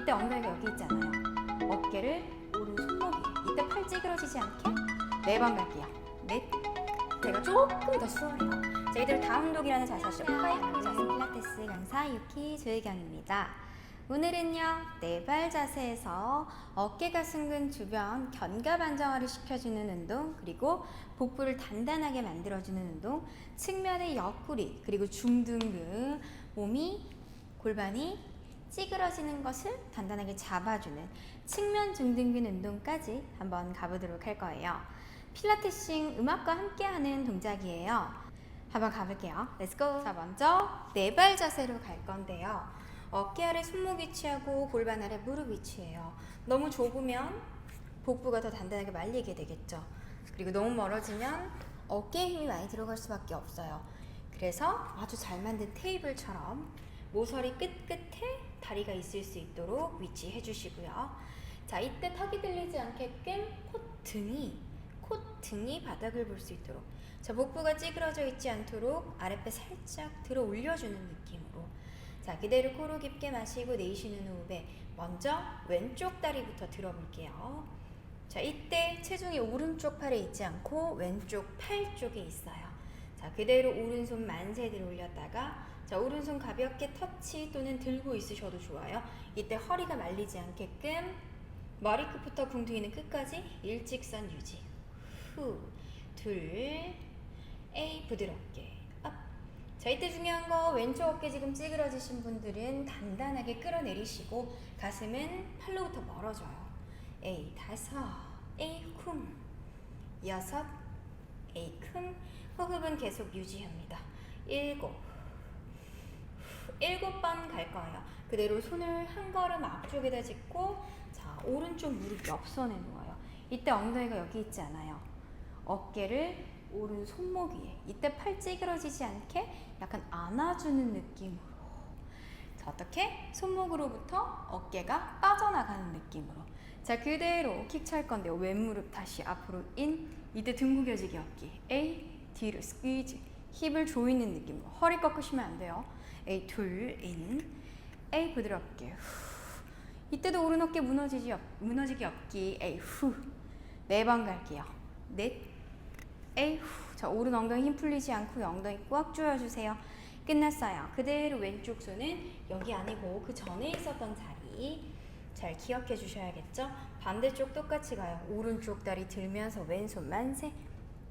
이때 엉덩이가 여기 있잖아요. 어깨를 오른 손목에 이때 팔 찌그러지지 않게 네 번 갈게요. 넷. 제가 조금 더 수월해요. 저희들 다운독이라는 자세 하시죠. 파이프 자세 필라테스 강사 유키 조혜경입니다. 오늘은요 네발 자세에서 어깨 가슴근 주변 견갑 안정화를 시켜주는 운동 그리고 복부를 단단하게 만들어주는 운동 측면의 옆구리 그리고 중둔근 몸이 골반이 찌그러지는 것을 단단하게 잡아주는 측면 중둔근 운동까지 한번 가보도록 할 거예요. 필라테싱 음악과 함께하는 동작이에요. 한번 가볼게요. 렛츠고! 자, 먼저 네 발 자세로 갈 건데요. 어깨 아래 손목 위치하고 골반 아래 무릎 위치해요. 너무 좁으면 복부가 더 단단하게 말리게 되겠죠. 그리고 너무 멀어지면 어깨에 힘이 많이 들어갈 수밖에 없어요. 그래서 아주 잘 만든 테이블처럼 모서리 끝끝에 다리가 있을 수 있도록 위치해 주시고요. 자, 이때 턱이 들리지 않게끔 콧등이 콧등이 바닥을 볼 수 있도록 자, 복부가 찌그러져 있지 않도록 아랫배 살짝 들어 올려주는 느낌으로 자, 그대로 코로 깊게 마시고 내쉬는 호흡에 먼저 왼쪽 다리부터 들어볼게요. 자, 이때 체중이 오른쪽 팔에 있지 않고 왼쪽 팔 쪽에 있어요. 자, 그대로 오른손 만세 들어 올렸다가 자, 오른손 가볍게 터치 또는 들고 있으셔도 좋아요. 이때 허리가 말리지 않게끔 머리끝부터 궁둥이는 끝까지 일직선 유지. 후, 둘, 에이 부드럽게 업. 자 이때 중요한 거 왼쪽 어깨 지금 찌그러지신 분들은 단단하게 끌어내리시고 가슴은 팔로부터 멀어져요. 에이 다섯, 에이 쿵, 여섯, 에이 쿵. 호흡은 계속 유지합니다. 일곱, 일곱 번 갈 거예요. 그대로 손을 한 걸음 앞쪽에다 짚고 자 오른쪽 무릎 옆선에 놓아요. 이때 엉덩이가 여기 있지 않아요. 어깨를 오른 손목 위에. 이때 팔 찌그러지지 않게 약간 안아주는 느낌으로. 자 어떻게? 손목으로부터 어깨가 빠져나가는 느낌으로. 자 그대로 킥 찰 건데요. 왼무릎 다시 앞으로 인. 이때 등 구겨지기 없기. A. 뒤로 스퀴즈 힙을 조이는 느낌으로. 허리 꺾으시면 안 돼요 A 둘 인. A 부드럽게. 후. 이때도 오른 어깨 무너지지 없, 무너지기 없기. A 후 네 번 갈게요. 넷. 에이 자 오른 엉덩이 힘 풀리지 않고 엉덩이 꽉 조여주세요. 끝났어요. 그대로 왼쪽 손은 여기 아니고 그 전에 있었던 자리. 잘 기억해 주셔야겠죠? 반대쪽 똑같이 가요. 오른쪽 다리 들면서 왼손 만세.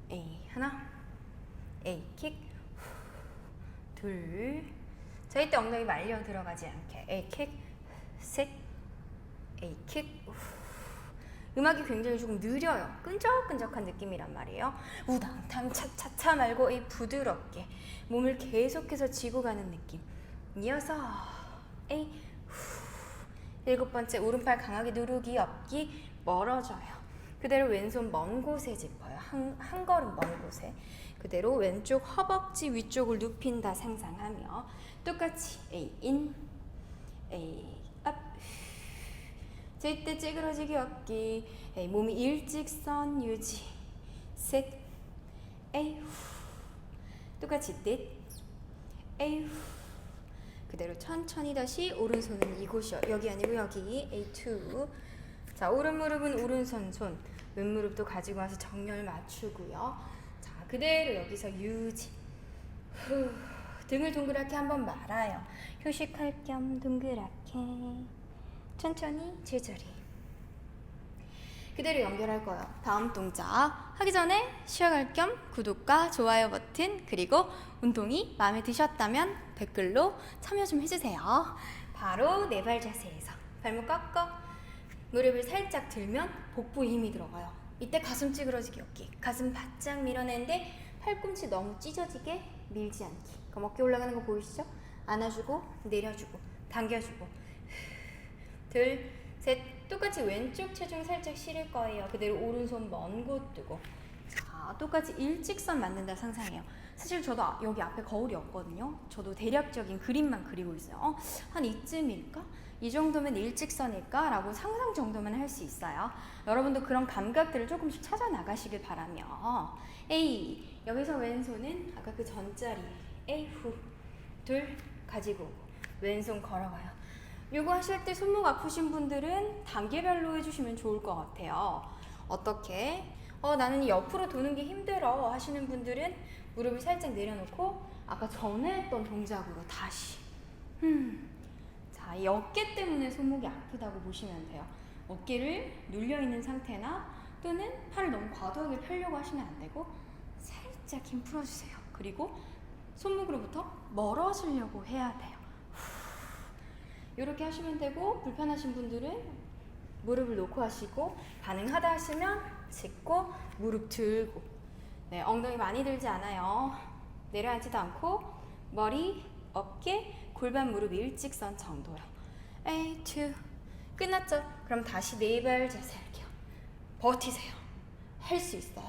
에이 하나. 에이 킥둘 자 이때 엉덩이 말려 들어가지 않게 에이 킥 셋 에이 킥 후. 음악이 굉장히 조금 느려요. 끈적끈적한 느낌이란 말이에요. 우당탕 차차차 말고 이 부드럽게 몸을 계속해서 쥐고 가는 느낌. 이어서 에이 후. 일곱 번째 오른팔 강하게 누르기 없기 멀어져요. 그대로 왼손 먼 곳에 짚어요. 한, 한 걸음 먼 곳에. 그대로 왼쪽 허벅지 위쪽을 눕힌다 상상하며 똑같이 에이 인업 자, 이때 찌그러지기 없기. 에이, 몸이 일직선 유지. 셋. 에이, 후. 똑같이 넷. 에이, 후. 그대로 천천히 다시 오른손은 이곳이요. 여기 아니고 여기. 에이, 투. 자, 오른 무릎은 오른손 손. 왼무릎도 가지고 와서 정렬 맞추고요. 자, 그대로 여기서 유지. 후. 등을 동그랗게 한번 말아요. 휴식할 겸 동그랗게. 천천히 제자리 그대로 연결할 거예요 다음 동작 하기 전에 쉬어갈 겸 구독과 좋아요 버튼 그리고 운동이 마음에 드셨다면 댓글로 참여 좀 해주세요 바로 네 발 자세에서 발목 꺾어 무릎을 살짝 들면 복부 힘이 들어가요 이때 가슴 찌그러지기 없기 가슴 바짝 밀어내는데 팔꿈치 너무 찢어지게 밀지 않기 그럼 어깨 올라가는 거 보이시죠? 안아주고 내려주고 당겨주고 둘, 셋. 똑같이 왼쪽 체중 살짝 실을 거예요. 그대로 오른손 먼 곳 두고. 자, 똑같이 일직선 만든다 상상해요. 사실 저도 아- 여기 앞에 거울이 없거든요. 저도 대략적인 그림만 그리고 있어요. 어, 한 이쯤일까? 이 정도면 일직선일까? 라고 상상 정도만 할 수 있어요. 여러분도 그런 감각들을 조금씩 찾아 나가시길 바라며. A. 여기서 왼손은 아까 그 전자리. A 후. 둘. 가지고. 왼손 걸어가요. 요거 하실 때 손목 아프신 분들은 단계별로 해주시면 좋을 것 같아요. 어떻게? 어, 나는 옆으로 도는 게 힘들어 하시는 분들은 무릎을 살짝 내려놓고 아까 전에 했던 동작으로 다시. 음. 자, 이 어깨 때문에 손목이 아프다고 보시면 돼요. 어깨를 눌려 있는 상태나 또는 팔을 너무 과도하게 펴려고 하시면 안 되고 살짝 힘 풀어주세요. 그리고 손목으로부터 멀어지려고 해야 돼요. 이렇게 하시면 되고 불편하신 분들은 무릎을 놓고 하시고 가능하다 하시면 짚고 무릎 들고 네 엉덩이 많이 들지 않아요 내려앉지도 않고 머리 어깨 골반 무릎 일직선 정도요 에이 투 끝났죠 그럼 다시 네 발 자세 할게요 버티세요 할 수 있어요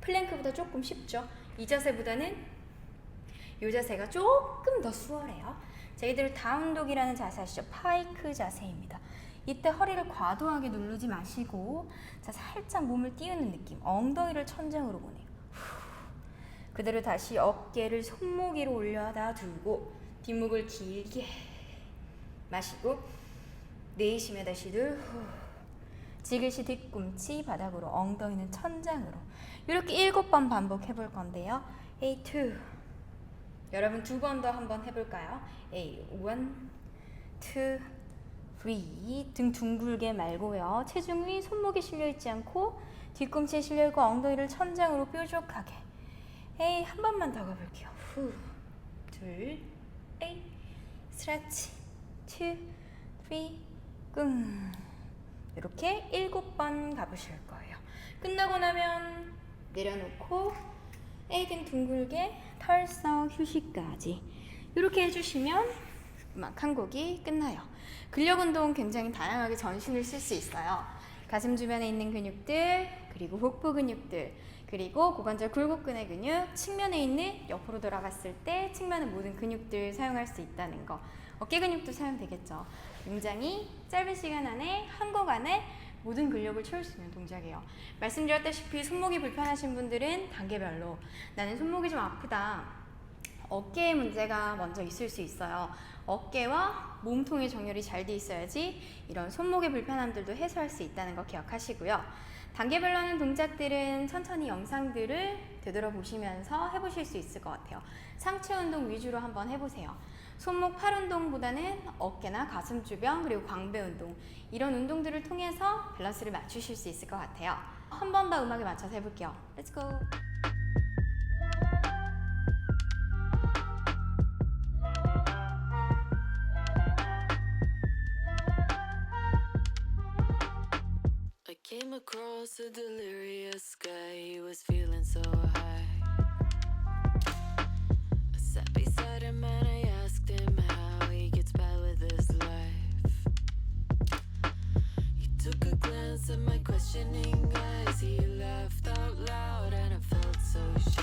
플랭크보다 조금 쉽죠 이 자세보다는 이 자세가 조금 더 수월해요. 저희들 다운독이라는 자세 아시죠? 파이크 자세입니다. 이때 허리를 과도하게 누르지 마시고 자 살짝 몸을 띄우는 느낌. 엉덩이를 천장으로 보내요. 후. 그대로 다시 어깨를 손목 위로 올려다 두고 뒷목을 길게 마시고 내쉬며 다시 들 후. 지그시 뒤꿈치 바닥으로 엉덩이는 천장으로 이렇게 일곱 번 반복해 볼 건데요. A two 여러분 두 번 더 한번 해볼까요? A one, two, three 등 둥글게 말고요. 체중이 손목에 실려 있지 않고 뒤꿈치에 실려 있고 엉덩이를 천장으로 뾰족하게. A 한 번만 더 가볼게요. 후, 둘, A, 스트레치, two, three, 끙. 이렇게 일곱 번 가보실 거예요. 끝나고 나면 내려놓고 애등 둥글게 털썩 휴식까지 이렇게 해주시면 음악 한 곡이 끝나요. 근력 운동 굉장히 다양하게 전신을 쓸 수 있어요. 가슴 주변에 있는 근육들, 그리고 복부 근육들, 그리고 고관절 굴곡근의 근육, 측면에 있는 옆으로 돌아갔을 때 측면의 모든 근육들 사용할 수 있다는 거. 어깨 근육도 사용되겠죠. 굉장히 짧은 시간 안에 한곡 안에 모든 근력을 채울 수 있는 동작이에요. 말씀드렸다시피 손목이 불편하신 분들은 단계별로 나는 손목이 좀 아프다. 어깨에 문제가 먼저 있을 수 있어요. 어깨와 몸통의 정렬이 잘 돼 있어야지 이런 손목의 불편함들도 해소할 수 있다는 거 기억하시고요. 단계별로 하는 동작들은 천천히 영상들을 되돌아보시면서 해보실 수 있을 것 같아요. 상체 운동 위주로 한번 해보세요. 손목 팔 운동보다는 어깨나 가슴 주변 그리고 광배 운동 이런 운동들을 통해서 밸런스를 맞추실 수 있을 것 같아요. 한 번 더 음악에 맞춰서 해볼게요. Let's go. Came across a delirious guy, he was feeling so high. I sat beside him and I asked him how he gets by with his life. He took a glance at my questioning eyes, he laughed out loud and I felt so shy.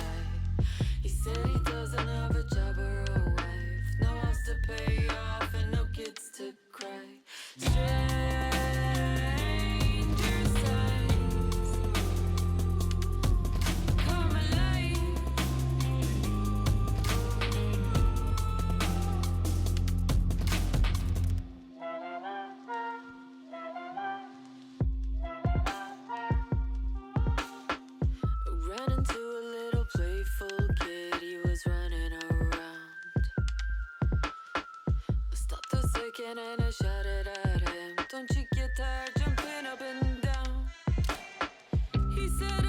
He said he doesn't have a job or a wife, no house to pay off, and no He said,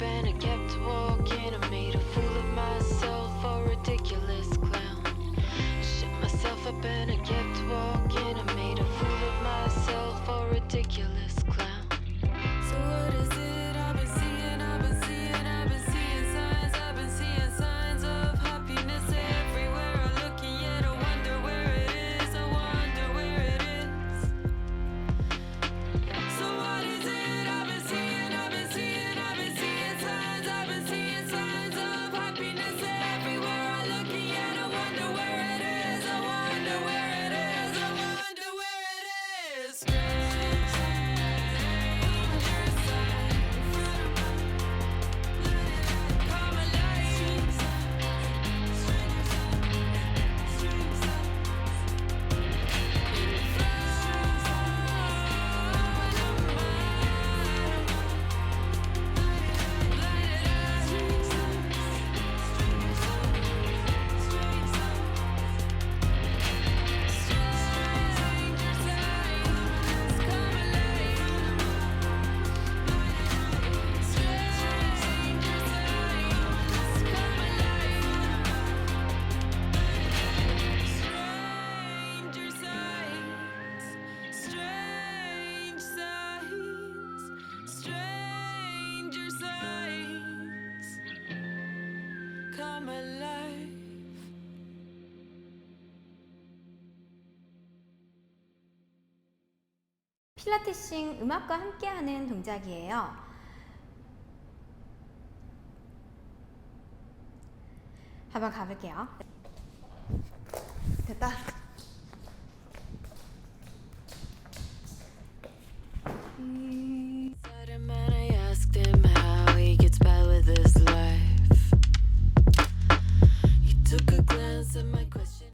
open I kept warm. 필라테싱 음악과 함께하는 동작이에요. 한번 가볼게요. 됐다. 음...